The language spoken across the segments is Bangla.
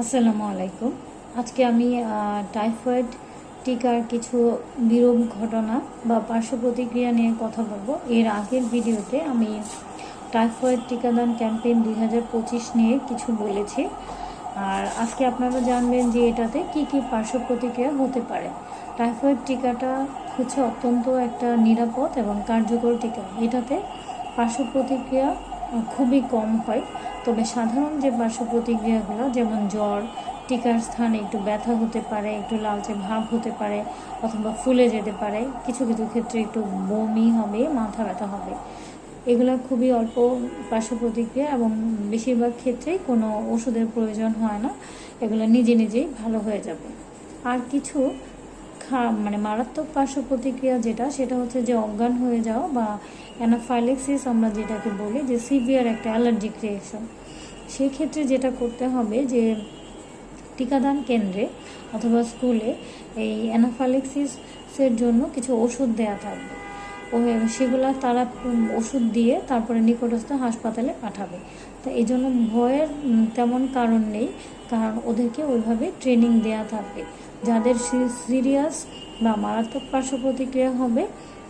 আসসালামু আলাইকুম। আজকে আমি টাইফয়েড টিকার কিছু বিরূপ ঘটনা বা পার্শ্ব প্রতিক্রিয়া নিয়ে কথা বলব। এর আগের ভিডিওতে আমি টাইফয়েড টিকাদান ক্যাম্পেইন দুই হাজার পঁচিশ নিয়ে কিছু বলেছি। আর আজকে আপনারা জানবেন যে এটাতে কি কি পার্শ্ব প্রতিক্রিয়া হতে পারে। টাইফয়েড টিকাটা হচ্ছে অত্যন্ত একটা নিরাপদ এবং কার্যকর টিকা। এটাতে পার্শ্ব প্রতিক্রিয়া খুবই কম হয়। তবে সাধারণ যে পার্শ্ব প্রতিক্রিয়াগুলো যেমন জ্বর, টিকার স্থানে একটু ব্যথা হতে পারে, একটু লালচে ভাব হতে পারে অথবা ফুলে যেতে পারে, কিছু কিছু ক্ষেত্রে একটু বমি হবে, মাথা ব্যথা হবে। এগুলো খুবই অল্প পার্শ্ব প্রতিক্রিয়া এবং বেশিরভাগ ক্ষেত্রেই কোনো ওষুধের প্রয়োজন হয় না। এগুলো নিজে নিজেই ভালো হয়ে যাবে। আর কিছু মানে মারাত্মক পার্শ্ব প্রতিক্রিয়া যেটা, সেটা হচ্ছে যে অজ্ঞান হয়ে যাওয়া বা অ্যানাফাইলেক্সিস আমরা যেটাকে বলি, যে সিভিয়ার একটা অ্যালার্জিক রিয়েকশন সেক্ষেত্রে যেটা করতে হবে যে টিকাদান কেন্দ্রে অথবা স্কুলে এই অ্যানাফাইলেক্সিসের জন্য কিছু ওষুধ দেওয়া থাকবে। সেগুলো তারা ওষুধ দিয়ে তারপরে নিকটস্থ হাসপাতালে পাঠাবে। তো এই জন্য ভয়ের তেমন কারণ নেই, কারণ ওদেরকে ওইভাবে ট্রেনিং দেয়া থাকবে। যাদের সিরিয়াস বা মারাত্মক পার্শ্ব প্রতিক্রিয়া হবে,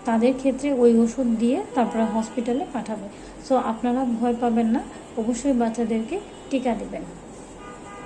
তাদের ক্ষেত্রে ওই ওষুধ দিয়ে তারপরে হসপিটালে পাঠাবে। সো আপনারা ভয় পাবেন না, অবশ্যই বাচ্চাদেরকে টিকা দেবেন।